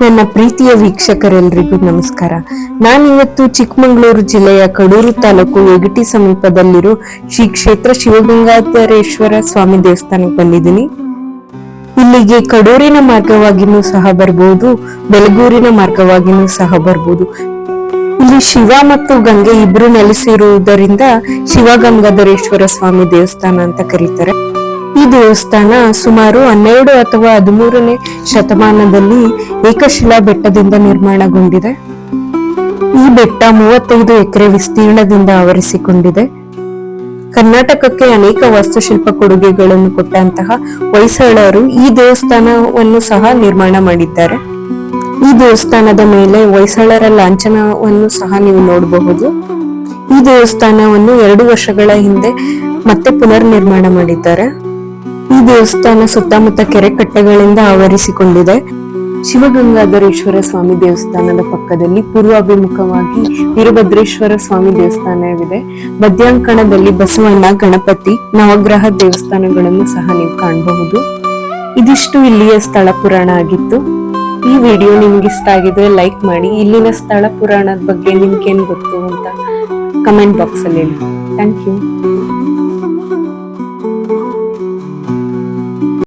ನನ್ನ ಪ್ರೀತಿಯ ವೀಕ್ಷಕರೆಲ್ಲರಿಗೂ ನಮಸ್ಕಾರ. ನಾನಿವತ್ತು ಚಿಕ್ಕಮಗಳೂರು ಜಿಲ್ಲೆಯ ಕಡೂರು ತಾಲೂಕು ಯಗಟಿ ಸಮೀಪದಲ್ಲಿರೋ ಶ್ರೀ ಕ್ಷೇತ್ರ ಶಿವಗಂಗಾಧರೇಶ್ವರ ಸ್ವಾಮಿ ದೇವಸ್ಥಾನಕ್ಕೆ ಬಂದಿದ್ದೀನಿ. ಇಲ್ಲಿಗೆ ಕಡೂರಿನ ಮಾರ್ಗವಾಗಿನೂ ಸಹ ಬರ್ಬೋದು ಬೆಳಗೂರಿನ ಮಾರ್ಗವಾಗಿನೂ ಸಹ ಬರ್ಬೋದು. ಇಲ್ಲಿ ಶಿವ ಮತ್ತು ಗಂಗೆ ಇಬ್ರು ನೆಲೆಸಿರುವುದರಿಂದ ಶಿವಗಂಗಾಧರೇಶ್ವರ ಸ್ವಾಮಿ ದೇವಸ್ಥಾನ ಅಂತ ಕರೀತಾರೆ. ಈ ದೇವಸ್ಥಾನ ಸುಮಾರು ಹನ್ನೆರಡು ಅಥವಾ ಹದಿಮೂರನೇ ಶತಮಾನದಲ್ಲಿ ಏಕಶಿಲಾ ಬೆಟ್ಟದಿಂದ ನಿರ್ಮಾಣಗೊಂಡಿದೆ. ಈ ಬೆಟ್ಟ ಮೂವತ್ತೈದು ಎಕರೆ ವಿಸ್ತೀರ್ಣದಿಂದ ಆವರಿಸಿಕೊಂಡಿದೆ. ಕರ್ನಾಟಕಕ್ಕೆ ಅನೇಕ ವಾಸ್ತುಶಿಲ್ಪ ಕೊಡುಗೆಗಳನ್ನು ಕೊಟ್ಟಂತಹ ಹೊಯ್ಸಳರು ಈ ದೇವಸ್ಥಾನವನ್ನು ಸಹ ನಿರ್ಮಾಣ ಮಾಡಿದ್ದಾರೆ. ಈ ದೇವಸ್ಥಾನದ ಮೇಲೆ ಹೊಯ್ಸಳರ ಲಾಂಛನವನ್ನು ಸಹ ನೀವು ನೋಡಬಹುದು. ಈ ದೇವಸ್ಥಾನವನ್ನು ಎರಡು ವರ್ಷಗಳ ಹಿಂದೆ ಮತ್ತೆ ಪುನರ್ ನಿರ್ಮಾಣ ಮಾಡಿದ್ದಾರೆ. ಈ ದೇವಸ್ಥಾನ ಸುತ್ತಮುತ್ತ ಕೆರೆ ಕಟ್ಟೆಗಳಿಂದ ಆವರಿಸಿಕೊಂಡಿದೆ. ಶಿವಗಂಗಾಧರೇಶ್ವರ ಸ್ವಾಮಿ ದೇವಸ್ಥಾನದ ಪಕ್ಕದಲ್ಲಿ ಪೂರ್ವಾಭಿಮುಖವಾಗಿ ವೀರಭದ್ರೇಶ್ವರ ಸ್ವಾಮಿ ದೇವಸ್ಥಾನವಿದೆ. ಮಧ್ಯಾಂಕಣದಲ್ಲಿ ಬಸವಣ್ಣ, ಗಣಪತಿ, ನವಗ್ರಹ ದೇವಸ್ಥಾನಗಳನ್ನು ಸಹ ನೀವು ಕಾಣಬಹುದು. ಇದಿಷ್ಟು ಇಲ್ಲಿಯ ಸ್ಥಳ ಪುರಾಣ ಆಗಿತ್ತು. ಈ ವಿಡಿಯೋ ನಿಮ್ಗೆ ಇಷ್ಟ ಆಗಿದ್ರೆ ಲೈಕ್ ಮಾಡಿ. ಇಲ್ಲಿನ ಸ್ಥಳ ಪುರಾಣದ ಬಗ್ಗೆ ನಿಮ್ಗೇನ್ ಗೊತ್ತು ಅಂತ ಕಮೆಂಟ್ ಬಾಕ್ಸ್ ಅಲ್ಲಿ ಹೇಳಿ. Thank you.